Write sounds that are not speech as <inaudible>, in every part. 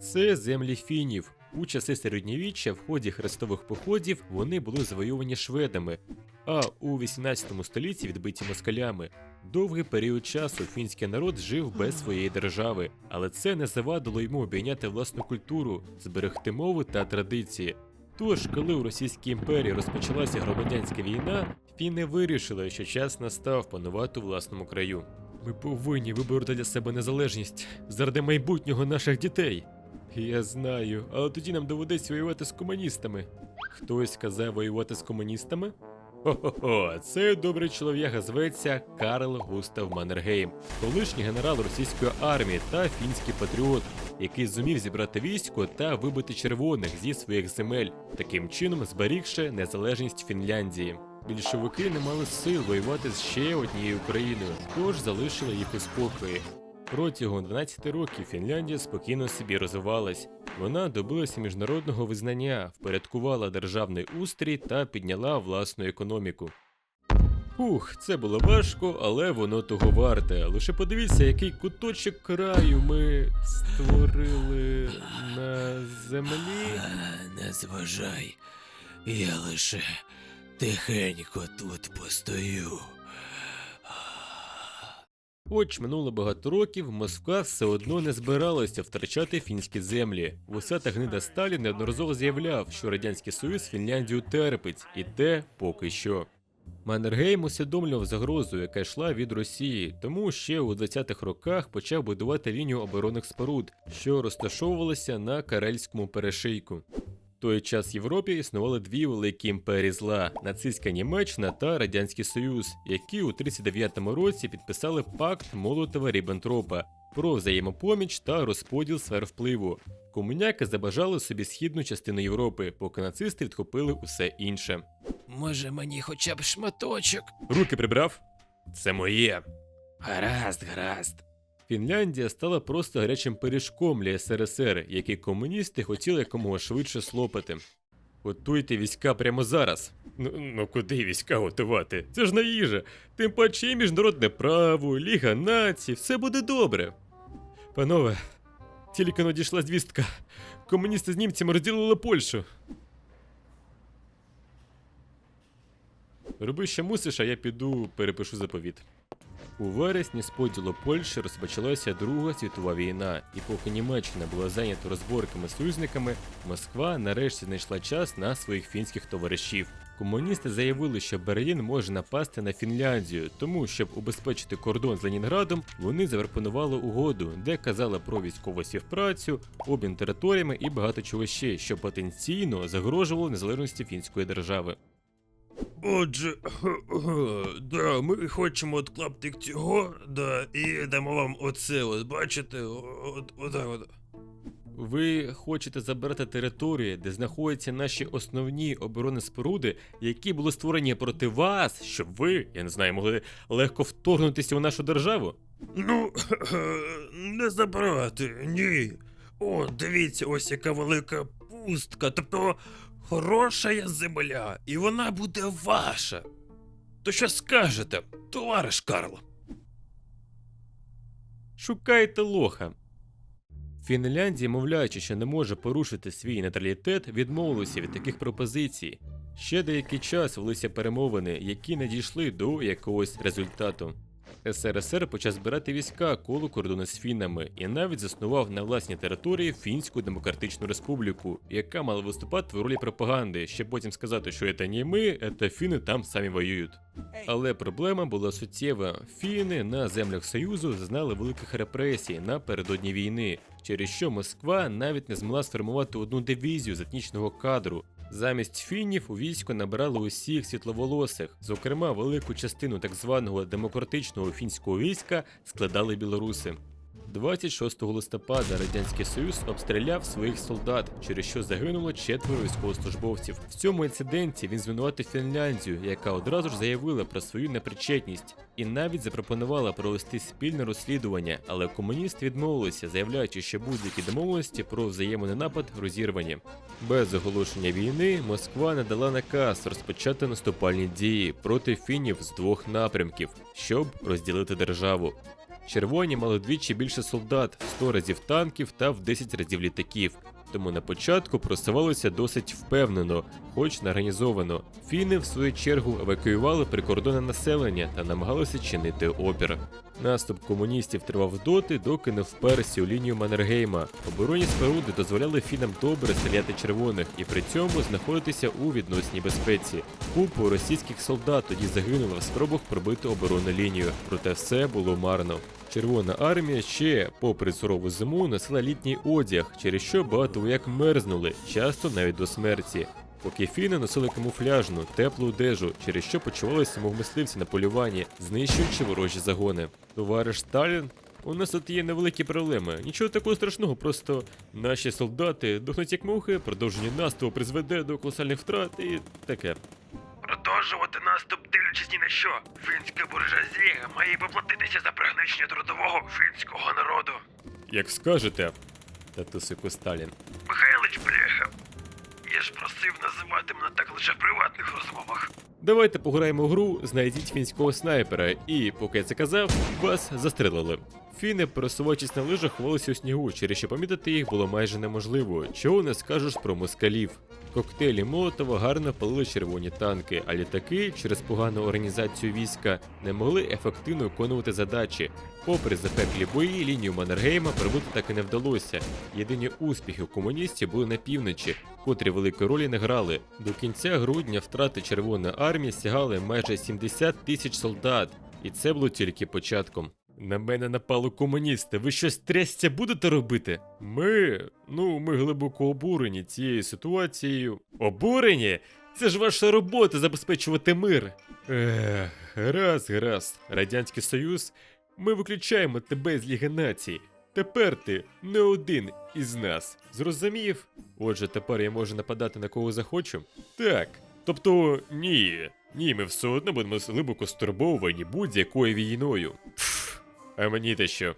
Це землі фінів. У часи середньовіччя в ході хрестових походів вони були завойовані шведами, а у 18 столітті відбиті москалями. Довгий період часу фінський народ жив без своєї держави, але це не завадило йому обійняти власну культуру, зберегти мову та традиції. Тож, коли у Російській імперії розпочалася громадянська війна, фіни вирішили, що час настав панувати у власному краю. Ми повинні вибороти для себе незалежність заради майбутнього наших дітей. Я знаю, але тоді нам доведеться воювати з комуністами. Хтось сказав воювати з комуністами? Хо-хо-хо, цей добрий чолов'яга зветься Карл Густав Маннергейм, колишній генерал російської армії та фінський патріот, який зумів зібрати військо та вибити червоних зі своїх земель, таким чином зберігши незалежність Фінляндії. Більшовики не мали сил воювати з ще однією країною, тож залишили їх у спокої. Протягом 12 років Фінляндія спокійно собі розвивалась. Вона добилася міжнародного визнання, впорядкувала державний устрій та підняла власну економіку. Ух, це було важко, але воно того варте. Лише подивіться, який куточок краю ми створили на землі. Не зважай, я лише тихенько тут постою. Хоч минуло багато років, Москва все одно не збиралася втрачати фінські землі. Вусата гнида Сталін неодноразово заявляв, що Радянський Союз Фінляндію терпить, і те поки що. Маннергейм усвідомлював загрозу, яка йшла від Росії, тому ще у 20-х роках почав будувати лінію оборонних споруд, що розташовувалися на Карельському перешийку. Той час в Європі існували дві великі імперії зла нацистська Німеччина та Радянський Союз, які у 39-му році підписали пакт Молотова Ріббентропа про взаємопоміч та розподіл сфер впливу. Комуняки забажали собі східну частину Європи, поки нацисти відхопили усе інше. Може мені хоча б шматочок? Руки прибрав? Це моє. Гаразд, гаразд. Фінляндія стала просто гарячим пиріжком для СРСР, який комуністи хотіли якомога швидше слопати. Готуйте війська прямо зараз. Ну, ну куди війська готувати? Це ж на їжа. Тим паче є міжнародне право, Ліга націй, все буде добре. Панове, тільки надійшла звістка. Комуністи з німцями розділили Польщу. Роби що мусиш, а я піду перепишу заповіт. У вересні з поділу Польщі розпочалася Друга світова війна, і поки Німеччина була зайнята розборками з союзниками, Москва нарешті знайшла час на своїх фінських товаришів. Комуністи заявили, що Берлін може напасти на Фінляндію, тому, щоб убезпечити кордон з Ленінградом, вони запропонували угоду, де казали про військову співпрацю, обмін територіями і багато чого ще, що потенційно загрожувало незалежності фінської держави. Отже, <clears throat> да, ми хочемо от клаптик цього, да, і дамо вам оце, от бачите, от, от, от. Ви хочете забрати території, де знаходяться наші основні оборонні споруди, які були створені проти вас, щоб ви, я не знаю, могли легко вторгнутися у нашу державу? Ну, <clears throat> не забрати, ні. О, дивіться, ось яка велика пустка, тобто хороша земля, і вона буде ваша. То що скажете, товариш Карл? Шукайте лоха. Фінляндія, мовляючи, що не може порушити свій нейтралітет, відмовилася від таких пропозицій. Ще деякий час велися перемовини, які не дійшли до якогось результату. СРСР почав збирати війська коло кордону з фінами і навіть заснував на власній території Фінську Демократичну Республіку, яка мала виступати в ролі пропаганди, щоб потім сказати, що це не ми, це фіни там самі воюють. Але проблема була суттєва. Фіни на землях Союзу зазнали великих репресій напередодні війни, через що Москва навіть не змогла сформувати одну дивізію з етнічного кадру. Замість фінів у військо набирали усіх світловолосих, зокрема, велику частину так званого демократичного фінського війська складали білоруси. 26 листопада Радянський Союз обстріляв своїх солдат, через що загинуло четверо військовослужбовців. В цьому інциденті він звинуватив Фінляндію, яка одразу ж заявила про свою непричетність і навіть запропонувала провести спільне розслідування, але комуністи відмовилися, заявляючи, що будь-які домовленості про взаємоненапад розірвані. Без оголошення війни Москва надала наказ розпочати наступальні дії проти фінів з двох напрямків, щоб розділити державу. Червоні мали двічі більше солдат, в 100 разів танків та в 10 разів літаків. Тому на початку просувалося досить впевнено, хоч не організовано. Фіни, в свою чергу, евакуювали прикордонне населення та намагалися чинити опір. Наступ комуністів тривав доти, доки не вперся у лінію Маннергейма. Оборонні споруди дозволяли фінам добре стріляти червоних і при цьому знаходитися у відносній безпеці. Купу російських солдат тоді загинуло в спробах пробити оборонну лінію, проте все було марно. Червона армія ще, попри сурову зиму, носила літній одяг, через що багато вояк мерзнули, часто навіть до смерті. Поки фіни носили камуфляжну, теплу одежу, через що почувалися мов мисливці на полюванні, знищуючи ворожі загони. Товариш Сталін, у нас тут є невеликі проблеми. Нічого такого страшного, просто наші солдати дохнуть як мухи, продовження наступу призведе до колосальних втрат і таке. Продовжувати наступ, дивлячись ні на що. Фінська буржуазія має поплатитися за пригничення трудового фінського народу. Як скажете, татусику Сталін. Михайлич, бляха. Я ж просив називати мене так лише в приватних розмовах. Давайте пограємо в гру, знайдіть фінського снайпера, і, поки я це казав, вас застрелили. Фіни, пересуваючись на лижах, ховалися у снігу, через що помітити їх було майже неможливо, чого не скажеш про москалів. Коктейлі Молотова гарно палили червоні танки, а літаки через погану організацію війська не могли ефективно виконувати задачі. Попри запеклі бої, лінію Маннергейма пробити так і не вдалося. Єдині успіхи комуністів були на півночі, котрі великої ролі не грали. До кінця грудня втрати Червоної армії сягали майже 70 тисяч солдат, і це було тільки початком. На мене напали комуністи. Ви щось трясця будете робити? Ми. Ну, ми глибоко обурені цією ситуацією. Обурені? Це ж ваша робота забезпечувати мир. Ех, гаразд, гаразд. Радянський Союз. Ми виключаємо тебе з Ліги націй. Тепер ти не один із нас. Зрозумів? Отже, тепер я можу нападати на кого захочу? Так. Тобто, ні. Ні, ми все одно будемо глибоко стурбовані будь-якою війною. Пф, а мені те що?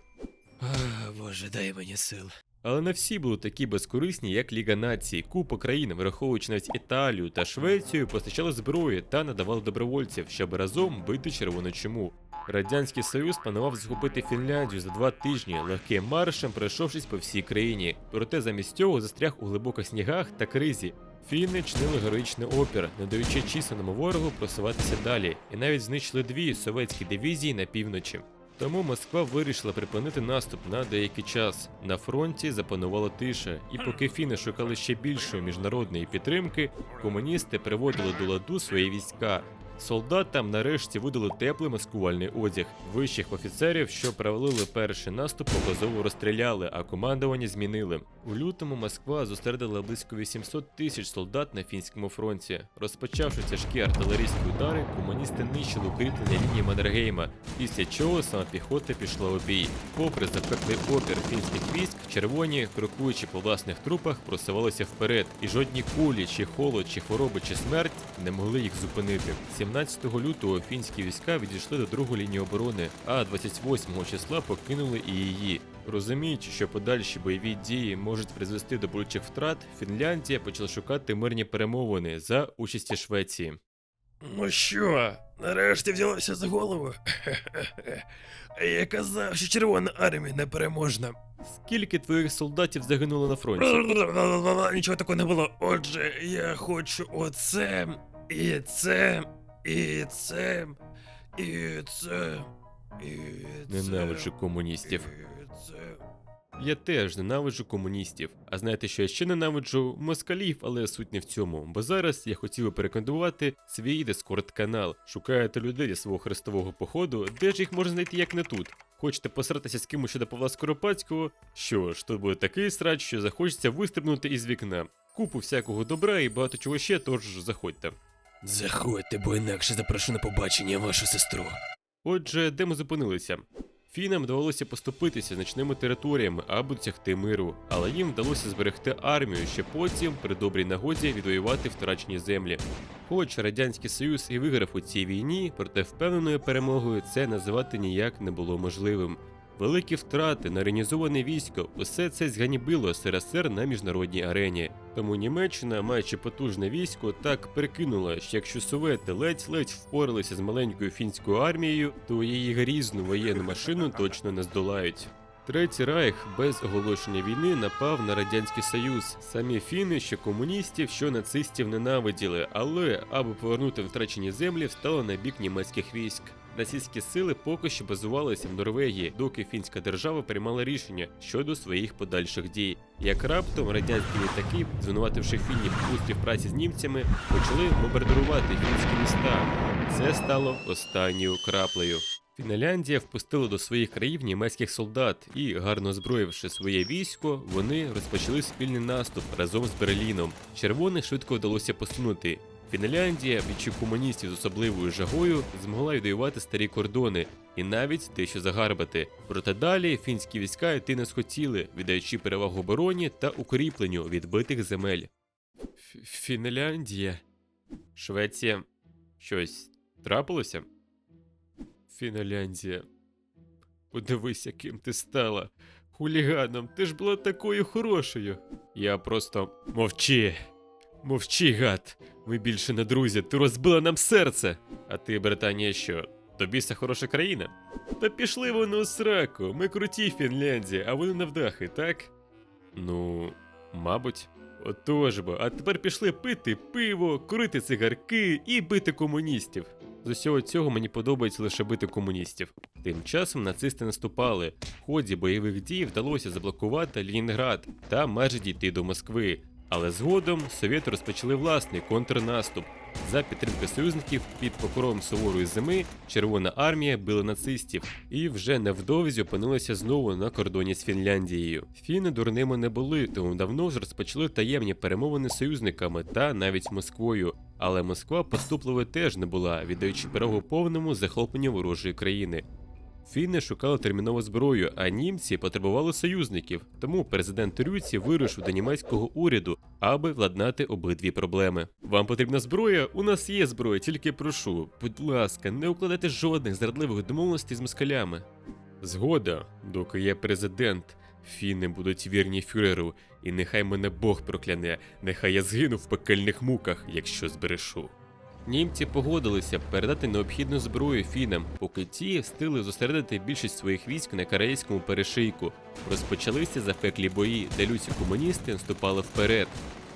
Боже, дай мені сил. Але не всі були такі безкорисні, як Ліга націй. Купа країн, враховуючи навіть Італію та Швецію, постачали зброю та надавали добровольців, щоб разом бити червону чуму. Радянський Союз планував захопити Фінляндію за два тижні, легким маршем пройшовшись по всій країні. Проте замість цього застряг у глибоких снігах та кризі. Фінни чинили героїчний опір, не даючи численному ворогу просуватися далі, і навіть знищили дві совєтські дивізії на півночі. Тому Москва вирішила припинити наступ на деякий час. На фронті запанувала тиша, і поки фіни шукали ще більшої міжнародної підтримки, комуністи приводили до ладу свої війська. Солдатам нарешті видали теплий маскувальний одяг. Вищих офіцерів, що провалили перший наступ, показово розстріляли, а командування змінили. У лютому Москва зосередила близько 800 тисяч солдат на фінському фронті. Розпочавши тяжкі артилерійські удари, комуністи нищили укріплення лінії Маннергейма, після чого сама піхота пішла у бій. Попри запеклий опір фінських військ, червоні, крокуючи по власних трупах, просувалися вперед, і жодні кулі, чи холод, чи хвороби, чи смерть не могли їх зупинити. 17 лютого фінські війська відійшли до другої лінії оборони, а 28 числа покинули і її. Розуміючи, що подальші бойові дії можуть призвести до болючих втрат, Фінляндія почала шукати мирні перемовини за участі Швеції. Ну що, нарешті взялося за голову? <laughs> Я казав, що Червона армія непереможна. Скільки твоїх солдатів загинуло на фронті? <laughs> Нічого такого не було. Отже, я хочу оце, і це, і це, і це, і це. Ненавиджу комуністів. І це. Я теж ненавиджу комуністів. А знаєте, що я ще ненавиджу москалів, але суть не в цьому. Бо зараз я хотів би порекомендувати свій дискорд канал. Шукаєте людей для свого хрестового походу, де ж їх можна знайти як не тут. Хочете посратися з кимось щодо Павла Скоропадського? Що ж, тут буде такий срач, що захочеться вистрибнути із вікна. Купу всякого добра і багато чого ще, тож заходьте. Заходьте, бо інакше запрошу на побачення вашу сестру. Отже, де ми зупинилися? Фінам довелося поступитися значними територіями, аби досягти миру, але їм вдалося зберегти армію, щоб потім при добрій нагоді відвоювати втрачені землі. Хоч Радянський Союз і виграв у цій війні, проте впевненою перемогою це називати ніяк не було можливим. Великі втрати, наренізоване військо усе це зганібило СРСР на міжнародній арені. Тому Німеччина, маючи потужне військо, так прикинула, що якщо Совети ледь-ледь впоралися з маленькою фінською армією, то її грізну воєнну машину точно не здолають. Третій райх без оголошення війни напав на радянський союз. Самі фіни, що комуністів, що нацистів ненавиділи, але аби повернути втрачені землі, встали на бік німецьких військ. Нацистські сили поки що базувалися в Норвегії, доки фінська держава приймала рішення щодо своїх подальших дій. Як раптом радянські літаки, звинувативши фінів у співпраці з німцями, почали бомбардирувати фінські міста. Це стало останньою краплею. Фінляндія впустила до своїх країв німецьких солдат і, гарно озброївши своє військо, вони розпочали спільний наступ разом з Берліном. Червоних швидко вдалося посунути. Фінляндія, бічі комуністів з особливою жагою, змогла відвоювати старі кордони і навіть дещо загарбати. Проте далі фінські війська йти не схотіли, віддаючи перевагу обороні та укріпленню відбитих земель. Фінляндія. Швеція. Щось трапилося? Фінляндія. Подивись, яким ти стала. Хуліганом, ти ж була такою хорошою. Я просто мовчи. Мовчи, гад. Ми більше не друзі, ти розбила нам серце. А ти, Британія, що? Тобі це хороша країна? Та пішли вони у сраку. Ми круті Фінляндія, а вони навдахи, так? Ну, мабуть. Отож бо, а тепер пішли пити пиво, курити цигарки і бити комуністів. З усього цього мені подобається лише бити комуністів. Тим часом нацисти наступали. В ході бойових дій вдалося заблокувати Ленінград та майже дійти до Москви. Але згодом совєти розпочали власний контрнаступ. За підтримки союзників під покровом суворої зими Червона армія била нацистів і вже невдовзі опинилася знову на кордоні з Фінляндією. Фіни дурними не були, тому давно ж розпочали таємні перемовини з союзниками та навіть Москвою. Але Москва поступливою теж не була, віддаючи перевагу повному захопленню ворожої країни. Фіни шукали термінову зброю, а німці потребували союзників. Тому президент Рюці вирушив до німецького уряду, аби владнати обидві проблеми. Вам потрібна зброя? У нас є зброя, тільки прошу. Будь ласка, не укладайте жодних зрадливих домовленостей з москалями. Згода, доки є президент. Фіни будуть вірні фюреру, і нехай мене Бог прокляне, нехай я згину в пекельних муках, якщо зберешу. Німці погодилися передати необхідну зброю фінам, поки ті встигли зосередити більшість своїх військ на корейському перешийку. Розпочалися запеклі бої, де люці комуністи наступали вперед.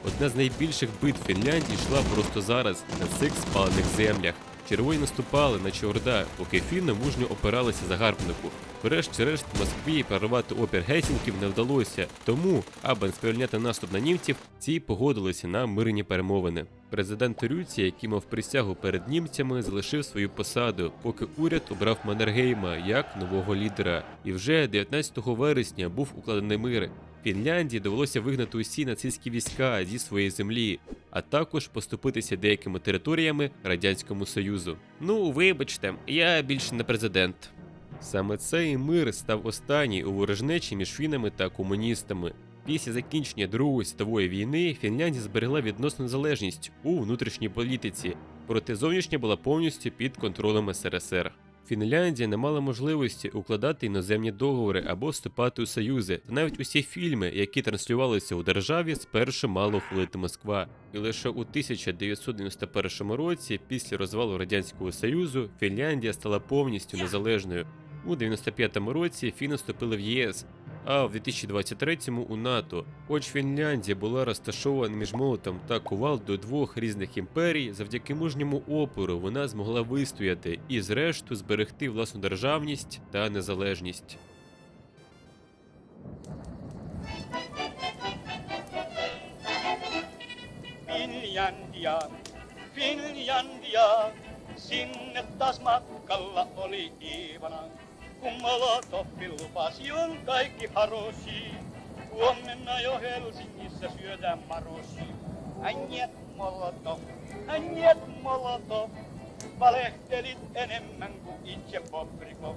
Одна з найбільших битв Фінляндії йшла просто зараз на цих спалених землях. Червоні наступали, наче орда, поки фіни мужньо опиралися загарбнику. Врешті-решт Москві прорвати опір гесінків не вдалося, тому, аби не сприйняти наступ на німців, ці погодилися на мирні перемовини. Президент Рюці, який мав присягу перед німцями, залишив свою посаду, поки уряд обрав Маннергейма як нового лідера. І вже 19 вересня був укладений мир. Фінляндії довелося вигнати усі нацистські війська зі своєї землі, а також поступитися деякими територіями Радянському Союзу. Ну, вибачте, я більше не президент. Саме цей мир став останній у ворожнечі між фінами та комуністами. Після закінчення Другої світової війни Фінляндія зберегла відносну незалежність у внутрішній політиці, проте зовнішня була повністю під контролем СРСР. Фінляндія не мала можливості укладати іноземні договори або вступати у союзи. Та навіть усі фільми, які транслювалися у державі, спершу мало ухвалити Москва. І лише у 1991 році, після розвалу радянського союзу, Фінляндія стала повністю незалежною. У 95-му році фіни вступили в ЄС, а в 2023-му у НАТО. Хоч Фінляндія була розташована між молотом та кувалдою двох різних імперій, завдяки мужньому опору вона змогла вистояти і, зрештою, зберегти власну державність та незалежність. Finlandia, Finlandia, sinne taas matkalla oli Iivana. Kun Molotoffi lupasi on kaikki harosi, huomenna jo Helsingissä syödään marosi. Änjet Molotov, änjet Molotov, valehtelit enemmän kuin itse Bobrikov.